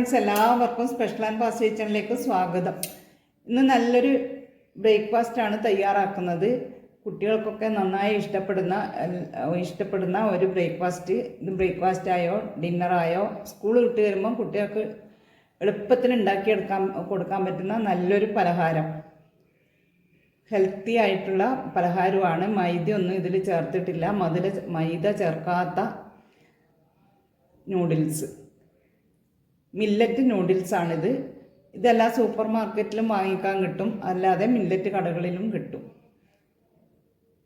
Friends എല്ലാവർക്കും special and fast കിച്ചണിലേക്ക് സ്വാഗതം. ഇന്ന് നല്ലൊരു ബ്രേക്ക്ഫാസ്റ്റ് ആണ് തയ്യാറാക്കുന്നത്. കുട്ടികൾക്കൊക്കെ നന്നായി ഇഷ്ടപ്പെടുന്ന ഇഷ്ടപ്പെടുന്ന ഒരു ബ്രേക്ക്ഫാസ്റ്റ് ഇത് ബ്രേക്ക്ഫാസ്റ്റായോ ഡിന്നറായോ സ്കൂൾ വിട്ട് വരുമ്പം കുട്ടികൾക്ക് എളുപ്പത്തിൽ ഉണ്ടാക്കിയെടുക്കാൻ കൊടുക്കാൻ പറ്റുന്ന നല്ലൊരു പലഹാരം. ഹെൽത്തി ആയിട്ടുള്ള പലഹാരമാണ്. മൈദ ഒന്നും ഇതിൽ ചേർത്തിട്ടില്ല. മധുര മൈദ ചേർക്കാത്ത നൂഡിൽസ് മില്ലറ്റ് നൂഡിൽസാണിത് ഇതെല്ലാം സൂപ്പർ മാർക്കറ്റിലും വാങ്ങിക്കാൻ കിട്ടും. അല്ലാതെ മില്ലറ്റ് കടകളിലും കിട്ടും.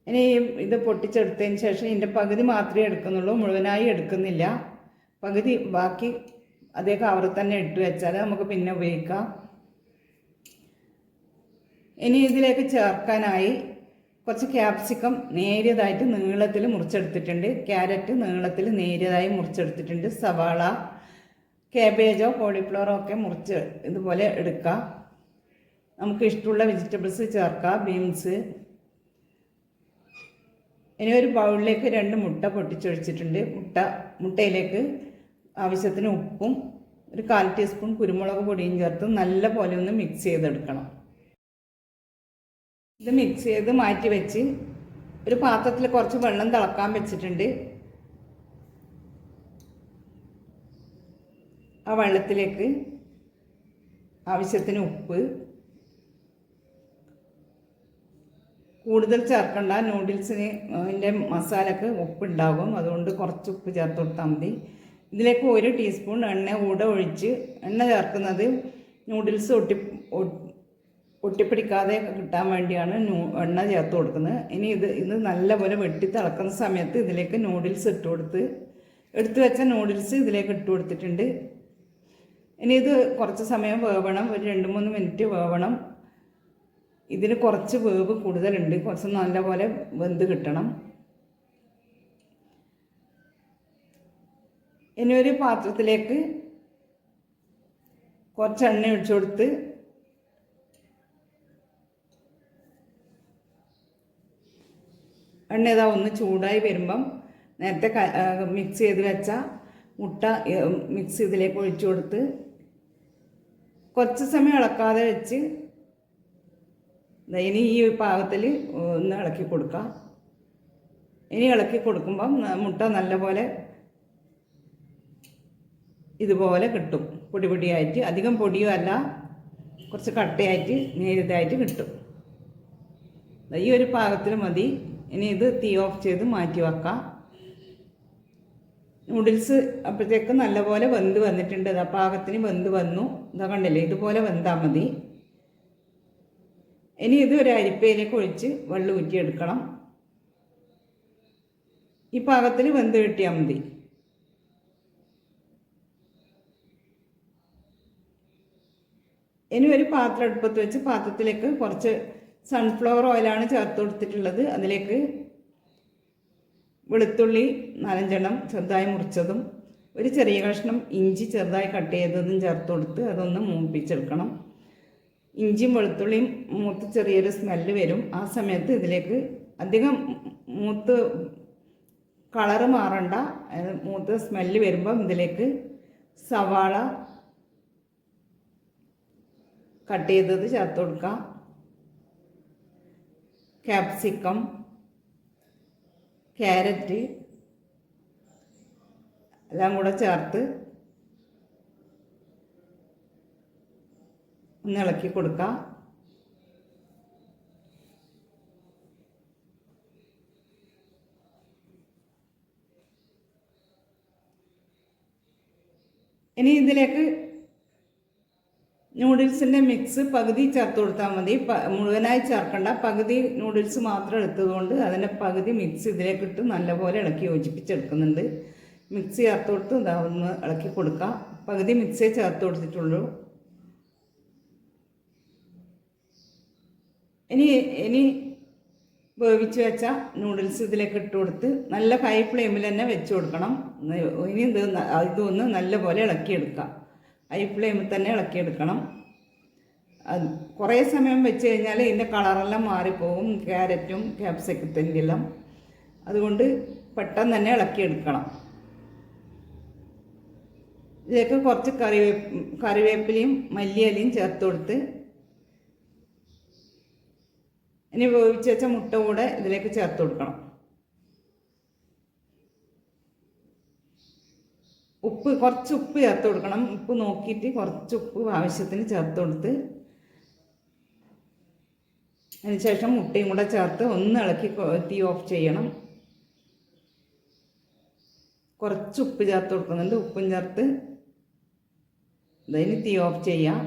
ഇനി ഇത് പൊട്ടിച്ചെടുത്തതിന് ശേഷം ഇതിന്റെ പകുതി മാത്രമേ എടുക്കുന്നുള്ളൂ. മുഴുവനായി എടുക്കുന്നില്ല. പകുതി ബാക്കി അതേ കവറിൽ തന്നെ ഇട്ട് വെച്ചാൽ നമുക്ക് പിന്നെ ഉപയോഗിക്കാം. ഇനി ഇതിലേക്ക് ചേർക്കാനായി കുറച്ച് ക്യാപ്സിക്കം നേരിയതായിട്ട് നീളത്തിൽ മുറിച്ചെടുത്തിട്ടുണ്ട്. ക്യാരറ്റ് നീളത്തിൽ നേരിയതായി മുറിച്ചെടുത്തിട്ടുണ്ട്. സവാള കാബേജോ കോളിഫ്ലവറോ ഒക്കെ മുറിച്ച് ഇതുപോലെ എടുക്കാം. നമുക്ക് ഇഷ്ടമുള്ള വെജിറ്റബിൾസ് ചേർക്കാം ബീൻസ് ഇനി ഒരു ബൗളിലേക്ക് രണ്ട് മുട്ട പൊട്ടിച്ചൊഴിച്ചിട്ടുണ്ട്. മുട്ട മുട്ടയിലേക്ക് ആവശ്യത്തിന് ഉപ്പും ഒരു കാൽ ടീസ്പൂൺ കുരുമുളക് പൊടിയും ചേർത്ത് നല്ല പോലെ ഒന്ന് മിക്സ് ചെയ്തെടുക്കണം. ഇത് മിക്സ് ചെയ്ത് മാറ്റി വെച്ച് ഒരു പാത്രത്തിൽ കുറച്ച് വെള്ളം തിളക്കാൻ വെച്ചിട്ടുണ്ട്. ആ വെള്ളത്തിലേക്ക് ആവശ്യത്തിന് ഉപ്പ്. കൂടുതൽ ചേർക്കണ്ട നൂഡിൽസിന് അതിന്റെ മസാലക്ക് ഉപ്പുണ്ടാകും. അതുകൊണ്ട് കുറച്ച് ഉപ്പ് ചേർത്ത് കൊടുത്താൽ മതി. ഇതിലേക്ക് ഒരു ടീസ്പൂൺ എണ്ണ കൂടെ ഒഴിച്ച് എണ്ണ ചേർക്കുന്നത് നൂഡിൽസ് ഒട്ടി ഒട്ടിപ്പിടിക്കാതെ കിട്ടാൻ വേണ്ടിയാണ് എണ്ണ ചേർത്ത് കൊടുക്കുന്നത്. ഇനി ഇത് ഇത് നല്ലപോലെ വെട്ടി തിളക്കുന്ന സമയത്ത് ഇതിലേക്ക് നൂഡിൽസ് ഇട്ട് കൊടുത്ത് എടുത്തു വെച്ച നൂഡിൽസ് ഇതിലേക്ക് ഇട്ട് കൊടുത്തിട്ടുണ്ട്. ഇനി ഇത് കുറച്ച് സമയം വേവണം. ഒരു രണ്ട് മൂന്ന് മിനിറ്റ് വേവണം. ഇതിന് കുറച്ച് വേവ് കൂടുതലുണ്ട്. കുറച്ച് നല്ലപോലെ വെന്ത് കിട്ടണം. ഇനി ഒരു പാത്രത്തിലേക്ക് കുറച്ച് എണ്ണ ഒഴിച്ചു കൊടുത്ത് എണ്ണ ഇതാ ഒന്ന് ചൂടായി വരുമ്പം നേരത്തെ മിക്സ് ചെയ്ത് വെച്ച മുട്ട മിക്സ് ഇതിലേക്ക് ഒഴിച്ചു കൊടുത്ത് കുറച്ച് സമയം ഇളക്കാതെ വെച്ച് ഇനി ഈ പാകത്തിൽ ഒന്ന് ഇളക്കി കൊടുക്കാം. ഇനി ഇളക്കി കൊടുക്കുമ്പം മുട്ട നല്ലപോലെ ഇതുപോലെ കിട്ടും. പൊടി പൊടിയായിട്ട്. അധികം പൊടിയും അല്ല. കുറച്ച് കട്ടയായിട്ട് നേരിതായിട്ട് കിട്ടും. ഈ ഒരു പാകത്തിൽ മതി. ഇനി ഇത് തീ ഓഫ് ചെയ്ത് മാറ്റി വെക്കാം. നൂഡിൽസ് അപ്പോഴത്തേക്ക് നല്ലപോലെ വെന്ത് വന്നിട്ടുണ്ട്. ഇതാ പാകത്തിന് വെന്ത് വന്നു. ഇതാ കണ്ടില്ലേ? ഇതുപോലെ വെന്താൽ മതി. ഇനി ഇത് ഒരു അരിപ്പയിലേക്ക് ഒഴിച്ച് വെള്ളം ഊറ്റിയെടുക്കണം. ഈ പാകത്തിന് വെന്ത് കിട്ടിയാൽ മതി. ഇനി ഒരു പാത്രം അടുപ്പത്ത് വെച്ച് പാത്രത്തിലേക്ക് കുറച്ച് സൺഫ്ലവർ ഓയിലാണ് ചേർത്ത് കൊടുത്തിട്ടുള്ളത്. അതിലേക്ക് വെളുത്തുള്ളി നാലഞ്ചെണ്ണം ചെറുതായി മുറിച്ചതും ഒരു ചെറിയ കഷ്ണം ഇഞ്ചി ചെറുതായി കട്ട് ചെയ്തതും ചേർത്ത് കൊടുത്ത് അതൊന്ന് മൂപ്പിച്ചെടുക്കണം. ഇഞ്ചിയും വെളുത്തുള്ളിയും മൂത്ത് ചെറിയൊരു സ്മെല്ല് വരും. ആ സമയത്ത് ഇതിലേക്ക് അധികം മൂത്ത് കളറ് മാറണ്ട. മൂത്ത് സ്മെല്ല് വരുമ്പം ഇതിലേക്ക് സവാള കട്ട് ചെയ്തത് ചേർത്ത് കൊടുക്കാം. ക്യാപ്സിക്കം ക്യാരറ്റ് എല്ലാം കൂടെ ചേർത്ത് ഒന്ന് ഇളക്കി കൊടുക്കാം. ഇനി ഇതിലേക്ക് നൂഡിൽസിന്റെ മിക്സ് പകുതി ചേർത്ത് കൊടുത്താൽ മതി. മുഴുവനായി ചേർക്കണ്ട. പകുതി നൂഡിൽസ് മാത്രം എടുത്തതുകൊണ്ട് അതിന്റെ പകുതി മിക്സ് ഇതിലേക്ക് ഇട്ട് നല്ലപോലെ ഇളക്കി യോജിപ്പിച്ചെടുക്കുന്നുണ്ട്. മിക്സ് ചേർത്ത് കൊടുത്ത് ഇതാവുന്ന ഇളക്കി കൊടുക്കാം. പകുതി മിക്സേ ചേർത്ത് കൊടുത്തിട്ടുള്ളൂ. ഇനി ഇനി വേവിച്ച് വെച്ച നൂഡിൽസ് ഇതിലേക്ക് ഇട്ട് കൊടുത്ത് നല്ല ഹൈ ഫ്ലെയിമിൽ തന്നെ വെച്ച് കൊടുക്കണം. ഇനി ഇത് ഇതൊന്ന് നല്ലപോലെ ഇളക്കിയെടുക്കാം. ഹൈ ഫ്ലെയിമിൽ തന്നെ ഇളക്കിയെടുക്കണം. കുറേ സമയം വെച്ച് കഴിഞ്ഞാൽ ഇതിന്റെ കളറെല്ലാം മാറിപ്പോകും ക്യാരറ്റും ക്യാപ്സിക്കത്തിന്റെ എല്ലാം. അതുകൊണ്ട് പെട്ടെന്ന് തന്നെ ഇളക്കിയെടുക്കണം. ഇതിലേക്ക് കുറച്ച് കറിവേപ്പ് കറിവേപ്പിലയും മല്ലിയലയും ചേർത്ത് കൊടുത്ത് ഇനി വേവിച്ച് വെച്ച മുട്ട കൂടെ ഇതിലേക്ക് ചേർത്ത് കൊടുക്കണം. ഉപ്പ് കുറച്ച് ഉപ്പ് ചേർത്ത് കൊടുക്കണം. ഉപ്പ് നോക്കിയിട്ട് കുറച്ച് ഉപ്പ് ആവശ്യത്തിന് ചേർത്ത് കൊടുത്ത് അതിനുശേഷം മുട്ടയും കൂടെ ചേർത്ത് ഒന്ന് ഇളക്കി തീ ഓഫ് ചെയ്യണം. കുറച്ച് ഉപ്പ് ചേർത്ത് കൊടുക്കുന്നുണ്ട്. ഉപ്പും ചേർത്ത് ഇതിന് തീ ഓഫ് ചെയ്യാം.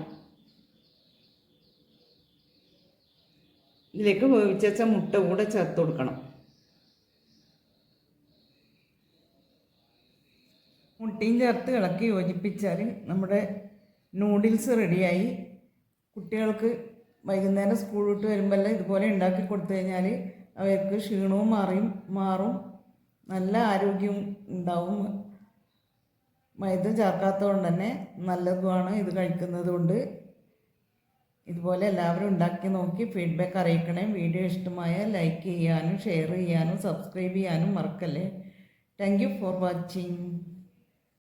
ഇതിലേക്ക് വേവിച്ച വെച്ച മുട്ട കൂടെ ചേർത്ത് കൊടുക്കണം. മുട്ടയും ചേർത്ത് ഇളക്കി യോജിപ്പിച്ചാൽ നമ്മുടെ നൂഡിൽസ് റെഡിയായി കുട്ടികൾക്ക് വൈകുന്നേരം സ്കൂൾ വിട്ട് വരുമ്പോൾ ഇതുപോലെ ഉണ്ടാക്കി കൊടുത്തു കഴിഞ്ഞാൽ അവർക്ക് ക്ഷീണവും മാറിയും മാറും. നല്ല ആരോഗ്യവും ഉണ്ടാവും. മൈദ ചേർക്കാത്തതുകൊണ്ട് തന്നെ നല്ലതുമാണ് ഇത് കഴിക്കുന്നത് കൊണ്ട്. ഇതുപോലെ എല്ലാവരും ഉണ്ടാക്കി നോക്കി ഫീഡ്ബാക്ക് അറിയിക്കണേ. വീഡിയോ ഇഷ്ടമായ ലൈക്ക് ചെയ്യാനും ഷെയർ ചെയ്യാനും സബ്സ്ക്രൈബ് ചെയ്യാനും മറക്കല്ലേ. Thank you for watching